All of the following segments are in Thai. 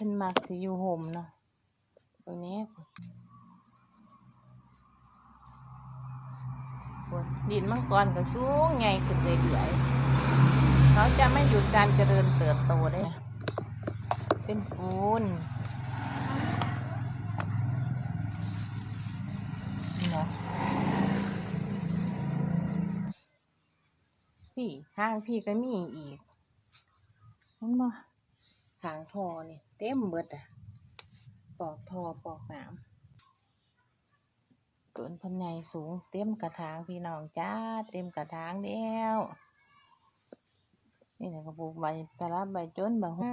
พิ่นมักสิอยู่ห่มเนาะตรงนี้ดินมังกรก็สูงใหญ่ขึ้นเรื่อยๆเขาจะไม่หยุดการเจริญเติบโตได้ เป็นปูนเนาะพี่ข้างพี่ก็มีอีกเห็นบ่ทางทอเนี่ย เต็มเบิดอะปอกทอปอกน้ำต้นพันใหญ่สูง เต็มกระถางพี่น้องจ้า เต็มกระถางแล้วนี่แหละก็ปลูกใบตะลับใบจนใบหัว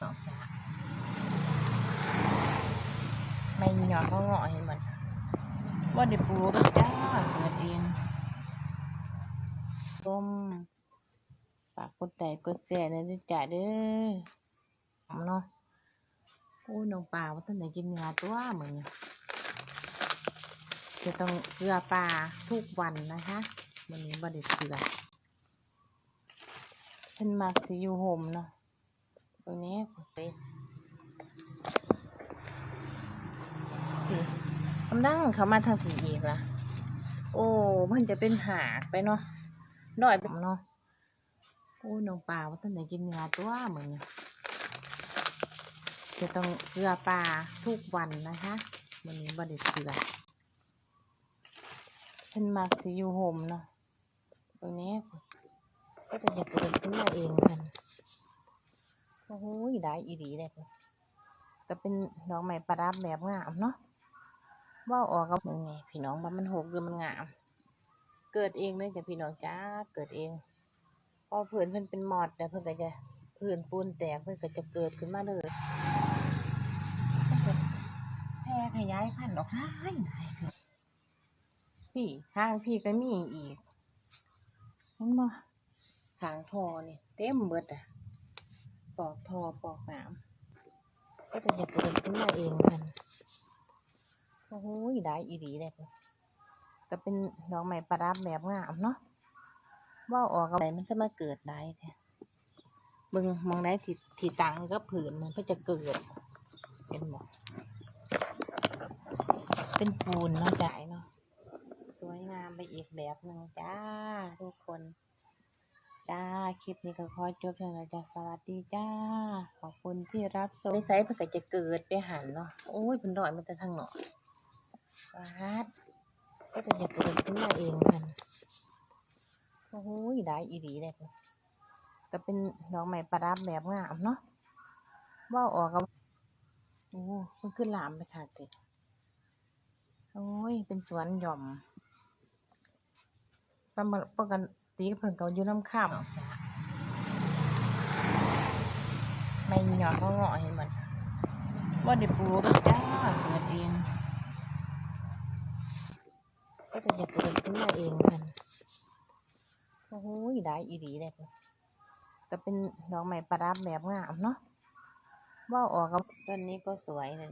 น้องจ้าไม่ห ยอดเขาเงาะเห็นมันว่าได้ปลูกจ้าเกิดเองต้มฝากกดไลค์กดแชร์นะด้วยจ้าเด้อเอาเนาะโอ้น้องปลาว่าตั้งไหนกินเนื้อตัวเหมือนจะต้องเกลือปลาทุกวันนะคะวันนี้บ่ได้เกลือเพิ่นมักสิอยู่ห่มเนาะตรงนี้ไปก ลังเขามาทางผีอีกละโอ้มันจะเป็นหากไปเนาะน้อยไปเนาะโอ้ยน้องปลาว่าตั้งไหนกินเนื้อตัวเหมือนจะต้องเกลือปลาทุกวันนะคะวันนี้บ่ได้เกลือเพิ่นมักสิอยู่ห่มเนาะตรงนี้ก็จะเกิดขึ้นมาเองกันโอ้ยได้อีดีเลยพุ่นก็เป็นดอกไม้ประดับแบบงามเนาะ ว่าออกกับมึงไงพี่น้องว่ามันหกหรือมันงาม เกิดเองเลยจ้ะพี่น้องจ้าเกิดเองพอผืนเพิ่นเป็นมอดแต่เพิ่นก็จะผืนปูนแตกเพิ่นก็จะเกิดขึ้นมาเลยแพร่ขยายพันธุ์ออกได้ได้เลยพี่ข้างพี่ก็มีอีกเห็นบ่ทางทอนี่เต็มเบิดอะ ปอกทอปอกน้ำก็จะเกิดขึ้นมาเองกัน โอ้ยได้อีดีเลยก็เป็นดอกไม้ประดับแบบงามเนาะว่าออกกับไหนมันจะมาเกิดได้แท้เบิ่งมองได้ที่ที่ตังก็ผืนมันก็จะเกิด เป็นหมอกเป็นปูนเนาะจ่ายเนาะสวยงามไปอีกแบบหนึ่งจ้าทุกคนจ้า คลิปนี้ก็ขอจบแล้วนะจ้าสวัสดีจ้า ขอบคุณที่รับชมในไซส์เพิ่นก็จะเกิดไปหันเนาะโอ้ยเพิ่นดอยมันจะทางเนาะวัดก็จะจะเกิดขึ้นมาเองกันโอ้ยได้อีดีเลยก็เป็นดอกไม้ประดับแบบงามเนาะว่าออกกับโอ้มันขึ้นหลามไปค่ะติโอ้ย เป็นสวนหย่อมประมาณปกติเพิ่นก็อยู่น้ำข้ามไม่หยอดเขาเงาเห็นมันว่าได้ปลูกหรอกจ้าเกิดเอง จะจะเกิดขึ้นมาเองกันโอ้ยได้อีดีเลยพุ่นก็เป็นดอกไม้ประดับแบบงามเนาะว่าออกกับต้นนี้ก็สวยเลย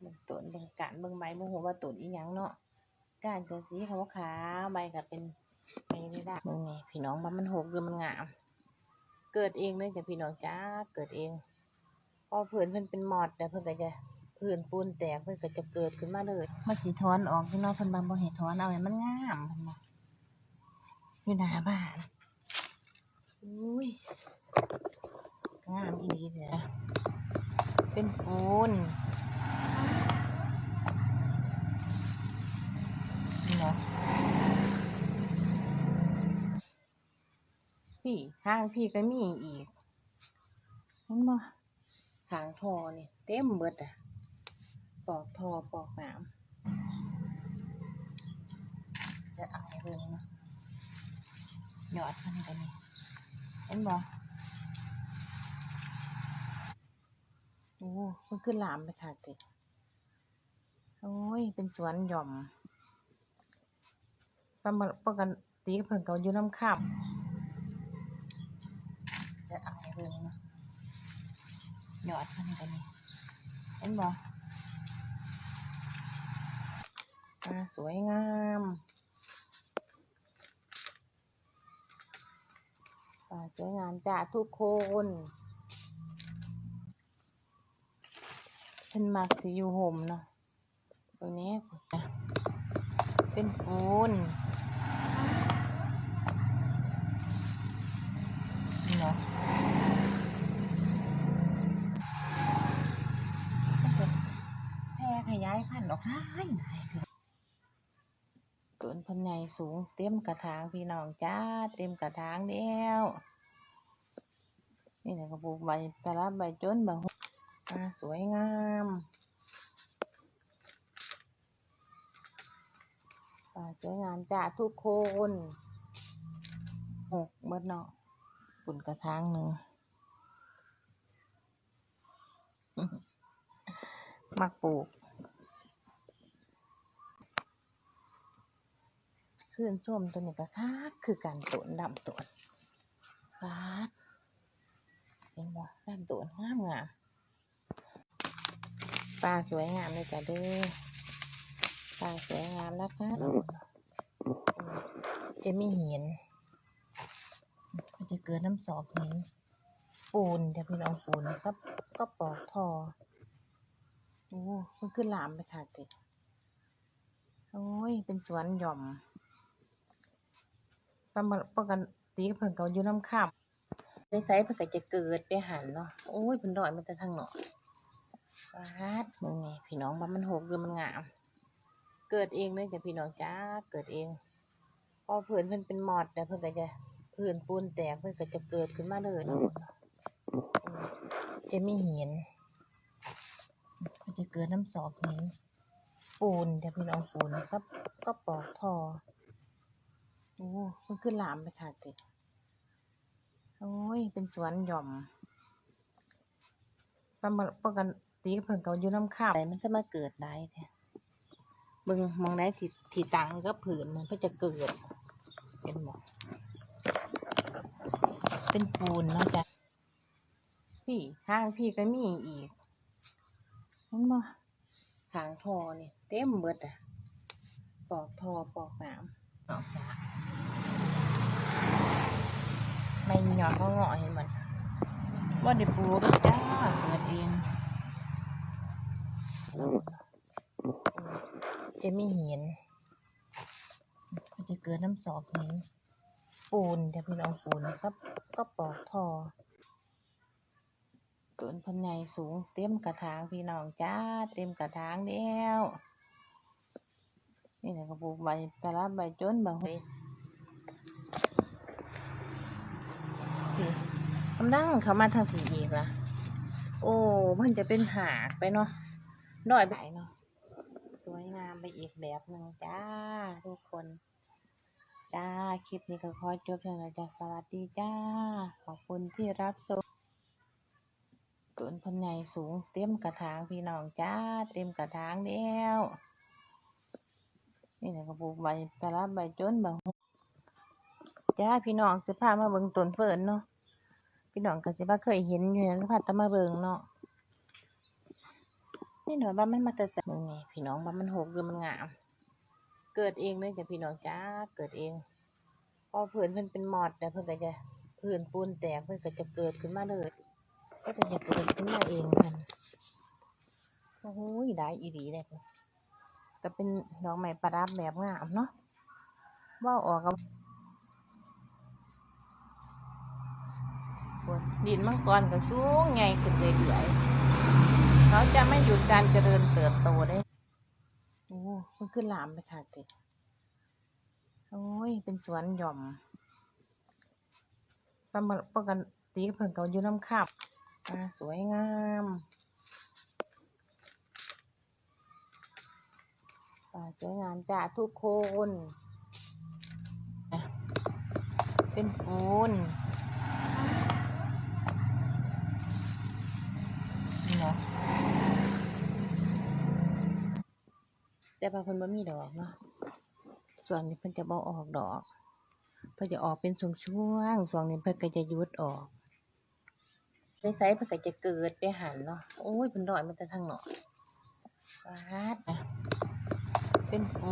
เบิ่งต้นเบิ่งกานเบิ่งใบบ่ฮู้ว่าต้นอีหยังเนาะก้านก็สีขาวขาวๆใบก็เป็นใบไม่ได้เบิ่งนี่พี่น้องว่ามันหกหรือมันงาม เกิดเองเลยจ้ะพี่น้องจ้าเกิดเองพอผืนเพิ่นเป็นมอดแต่เพิ่นก็จะ ผืนปูนแตกเพิ่นก็จะเกิดขึ้นมาเลยมันสิถอนออกพี่น้องเพิ่นบางบ่ให้ถอนเอาให้มันงามเพิ่นบอกอยู่หน้าบ้านอุ้ยงามอีหลีเด้อเป็นปูนเนาะพี่ข้างพี่ก็มีอีกเห็นบ่ทางทอนี่เต็มเบิดอะ ปอกทอปอกน้ำจะเอาให้เบิ่งนะหยอดมันกันนี่เห็นบ่โอ้มันขึ้นหลามไปค่ะติโอ้ย เป็นสวนหย่อมประมาณปกตีกับเพิ่นก็อยู่น้ำข้ามจะเอาให้เบิ่งนาะยอดมันกันนี่เห็นบ่อ่า สวยงามสวยงามจ้าทุกคนเพิ่นมักสิอยู่ห่มเนาะตรงนี้เป็นปูนเนาะแพร่ขยายพันธุ์ออกได้หลยเต้นพันใหญ่สูง เต็มกระถางพี่น้องจ้าเต็มกระถางแล้วนี่นะกระปุกใบตะลับใบจนใบหุบสวยงามสวยงามจ้าทุกคนหกเบิดเนาะปุ่นกระถางหนึ่งมักปลูก ขึ้นส้มตัวนี้ก็คักคือการตวนดำตนฟาดเห็นบ่ดำตนงามงามปลาสวยงามเลยจ้ะเด้อปลาสวยงามนะคะจะม่เห็นก็จะเกิดน้ำสอบเห็นปูนเดี๋ยวพี่น้องปูนก็ก็ปอกทอโอ้มันขึ้นลามไปค่ะติโอ้ย เป็นสวนหย่อม ปกปกติเพิ่นก็อยู่น้ำข้ามไปไซเพิ่นก็จะเกิดไปหันเนาะโอ้ยเพิ่นดอยมันแต่ทางเนาะฟาดมึงนี่พี่น้องว่ามันหกหรือมันงาม เกิดเองเลยจ้ะพี่น้องจ้าเกิดเอง พอผืนเพิ่นเป็นหมอดแต่เพิ่นก็จะผืนปูนแตกเพิ่นก็จะเกิดขึ้นมาเลยเนาะจะไม่เห็นก็จะเกิดน้ำสอบเห็นปูนแต่พี่น้องปูนก็ก็ปอกทอ โอ้มันขึ้นลามไปค่ะติโอ้ย เป็นสวนหย่อมปกปกติเพิ่นก็อยู่น้ำข้ามแต่มันจะมาเกิดได้แท้เบึงมองได้ที่ที่ตังก็ผืนมันก็จะเกิด เป็นหมอกเป็นปูนเนาะจ้ะพี่ข้างพี่ก็มีอีกเห็นบ่ทางทอนี่เต็มเบิดอะ ปอกทอปอกน้ำออกจ้ะ ไม่หยอดก็เงาะเห็นมันว่าได้ปลูกด้วยจ้าเกิดเองจะไม่เห็นก็จะเกิดน้ำสอบเห็นปูนแต่พี่น้องปูนก็ก็ปอกทอต้นพันใหญ่สูงเต็มกระถางพี่น้องจ้าเต็มกระถางแล้วนี่นะกระปุกใบตะลับใบจนใบหุยกำลังเขามาทางผีอีกละโอ้มันจะเป็นหากไปเนาะดอยไปเนาะสวยงามไปอีกแบบหนึ่งจ้า ทุกคน จ้า คลิปนี้ก็ขอจบเพียงเท่านี้จ้าสวัสดีจ้า ขอบคุณที่รับชมต้นพันใหญ่สูงเต็มกระถางพี่น้องจ้า เต็มกระถางแล้วนี่นะกระปุกใบตะลับใบจนใบหุบจ้าพี่น้องสิพามาเบิ่งต้นเฟิร์นเนาะ พี่น้องก็สิว่าเคยเห็นอยู่นะพาแตมาเบิงเนาะนี่หน่อยว่ามันมาแต่แสมึงไงพี่น้องว่ามันหกหรือมันงาม เกิดเองเลยจ้ะพี่น้องจ้าเกิดเองพอเผืนเพิ่นเป็นหมอดแต่เพิ่อนก็จะผืนปูนแตกเพิ่อนก็จะเกิดขึ้นมาเลยก็จะเกิดขึ้นมาเองมันโอ้ยได้อีดีเลยก็เป็นดอกไม้ประดับแบบงามเนาะว่าออกกับ ดินมังกรก็สูงใหญ่ขึ้นเรื่อยๆเขาจะไม่หยุดการเจริญเติบโตได้โอ้มันขึ้นลามไปค่ะติโอ้ย เป็นสวนหย่อมปกปกติเพิ่นก็อยู่น้ำข้ามอ่าสวยงามป่าสวยงามจ้าทุกคน เป็นปูน เนาะแต่ว่าเพิ่นบ่มีดอกเนาะส่วนนี้เพิ่นจะบ่ออกดอก เพื่อจะออกเป็นช่วงช่วงๆช่วงนี้เพื่อก็จะยุดออกไปไซเพื่อก็จะเกิดไปหันเนาะโอ้ยเป็นดอยมันแต่ทางเนาะวาดนะเป็นโอ